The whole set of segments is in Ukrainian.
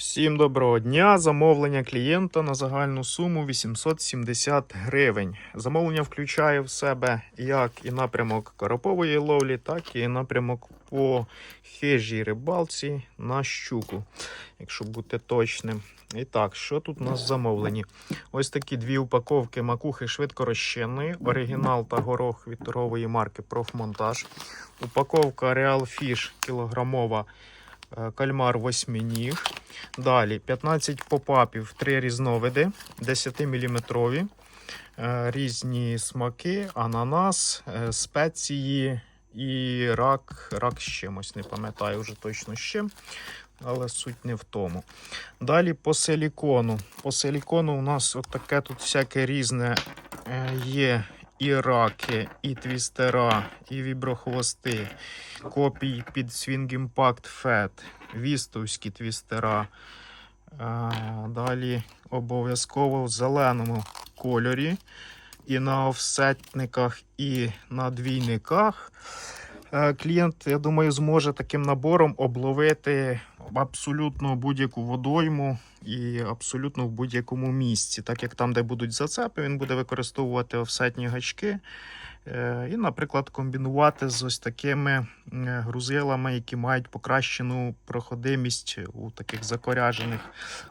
Всім доброго дня. Замовлення клієнта на загальну суму 870 гривень. Замовлення включає в себе як і напрямок карапової ловлі, так і напрямок по хижій рибалці на щуку, якщо бути точним. І так, що тут у нас замовлені? Ось такі дві упаковки макухи швидкорозчинної, оригінал та горох від торгової марки Профмонтаж. Упаковка Real Fish кілограмова е, кальмар восьминіг. Далі 15 попапів, 3 різновиди, 10-мм, різні смаки, ананас, е, спеції і рак, рак з чимось, не пам'ятаю вже точно з чим, але суть не в тому. Далі по силікону. По силікону у нас от таке тут всяке різне е, є. І раки, і твістера, і віброхвости, копії під Swing Impact Fat, вістовські твістера. Далі обов'язково в зеленому кольорі. І на офсетниках, і на двійниках. Е, Клієнт, я думаю, зможе таким набором обловити абсолютно будь-яку водойму і абсолютно в будь-якому місці. Так як там, де будуть зацепи, він буде використовувати офсетні гачки. Е, І, наприклад, комбінувати з ось такими е, грузилами, які мають покращену проходимість у таких закоряжених,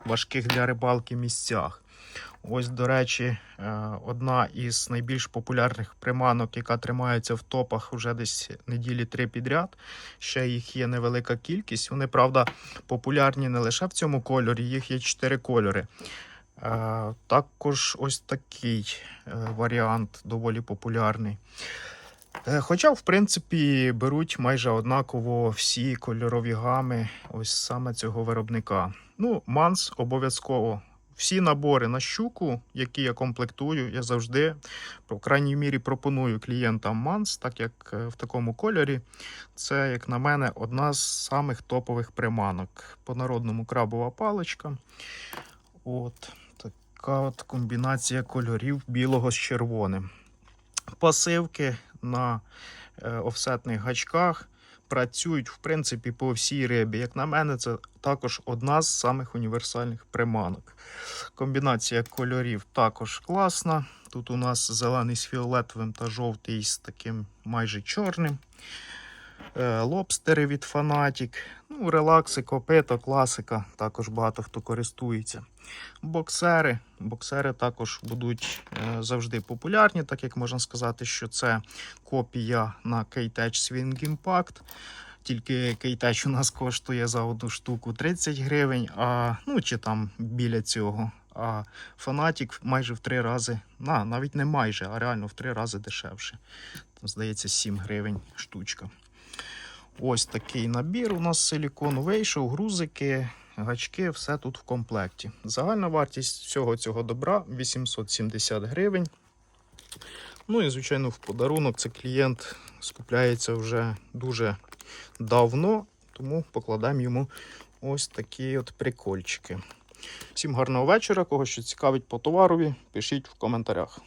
важких для рибалки місцях. Ось, до речі, е, одна із найбільш популярних приманок, яка тримається в топах вже десь неділі три підряд. Ще їх є невелика кількість. Вони, правда, популярні не лише в цьому кольорі, їх є чотири кольори. Е, Також ось такий е, варіант доволі популярний. Хоча, в принципі, беруть майже однаково всі кольорові гами ось саме цього виробника. Ну, манс обов'язково. Всі набори на щуку, які я комплектую, я завжди, по крайній мірі, пропоную клієнтам манс, так як е, в такому кольорі. Це, як на мене, одна з самих топових приманок. По народному крабова паличка. От така от комбінація кольорів білого з червоним. Пасивки на е, офсетних гачках працюють в принципі по всій рибі. Як на мене, це також одна з самих універсальних приманок. Комбінація кольорів також класна. Тут у нас зелений з фіолетовим та жовтий з таким майже чорним. Е, Лобстери від Fanatic. Ну, релакси, копито, класика. Також багато хто користується. Боксери. Боксери також будуть е, завжди популярні, так як можна сказати, що це копія на K-Tech Swing Impact. Тільки K-Tech у нас коштує за одну штуку 30 гривень, а, ну чи там біля цього. А Fanatic майже в три рази, на, навіть не майже, а реально в три рази дешевше. Там, здається, 7 гривень штучка. Ось такий набір у нас силікон вийшов, грузики, гачки, все тут в комплекті. Загальна вартість всього цього добра 870 гривень. Ну і, звичайно, в подарунок це клієнт скупляється вже дуже давно, тому покладаємо йому ось такі от прикольчики. Всім гарного вечора. Кого що цікавить по товарові, пишіть в коментарях.